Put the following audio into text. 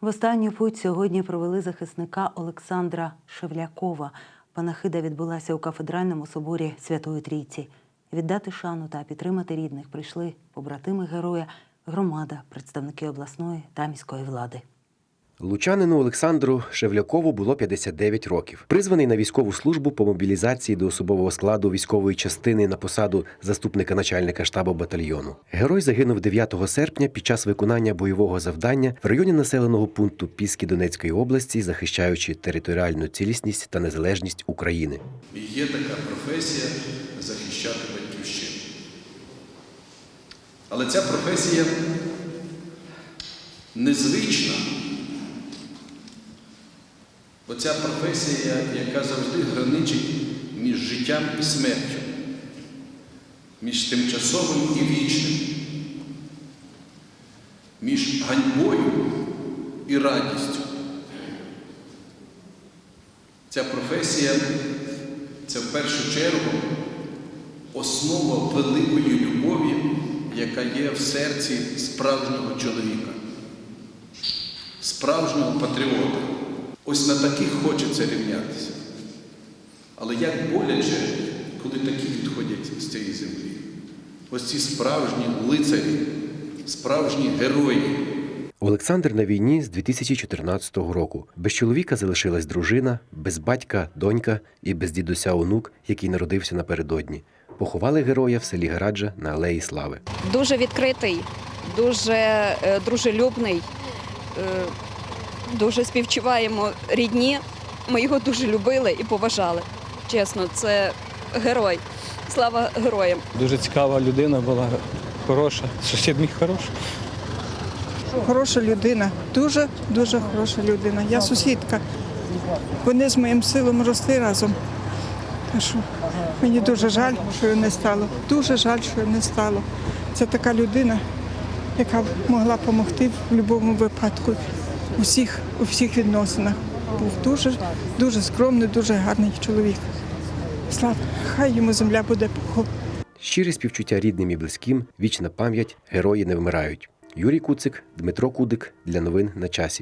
В останню путь сьогодні провели захисника Олександра Шевлякова. Панахида відбулася у кафедральному соборі Святої Трійці. Віддати шану та підтримати рідних прийшли побратими героя, громада, представники обласної та міської влади. Лучанину Олександру Шевлякову було 59 років. Призваний на військову службу по мобілізації до особового складу військової частини на посаду заступника начальника штабу батальйону. Герой загинув 9 серпня під час виконання бойового завдання в районі населеного пункту Піски Донецької області, захищаючи територіальну цілісність та незалежність України. Є така професія захищати батьківщину. Але ця професія незвична. Бо ця професія, яка завжди граничить між життям і смертю, між тимчасовим і вічним, між ганьбою і радістю. Ця професія це в першу чергу основа великої любові, яка є в серці справжнього чоловіка, справжнього патріота. Ось на таких хочеться рівнятися. Але як боляче, коли такі відходять з цієї землі. Ось ці справжні лицарі, справжні герої. Олександр на війні з 2014 року. Без чоловіка залишилась дружина, без батька донька і без дідуся онук, який народився напередодні. Поховали героя в селі Граджа на Алеї Слави. дуже відкритий, дуже е, дружелюбний, е, дуже співчуваємо рідні. Ми його дуже любили і поважали. Чесно, це герой. Слава героям! Дуже цікава людина була, хороша. Сусід мій хороший. Хороша людина, дуже дуже хороша людина. Я сусідка. Вони з моїм силом росли разом. Що мені дуже жаль, що його не стало. Дуже жаль, що його не стало. Це така людина, яка могла допомогти в будь-якому випадку у всіх, у всіх відносинах. Був дуже, дуже скромний, дуже гарний чоловік. Слава, хай йому земля буде пухом. Щирі співчуття рідним і близьким, вічна пам'ять, герої не вмирають. Юрій Куцик, Дмитро Кудик для новин на часі.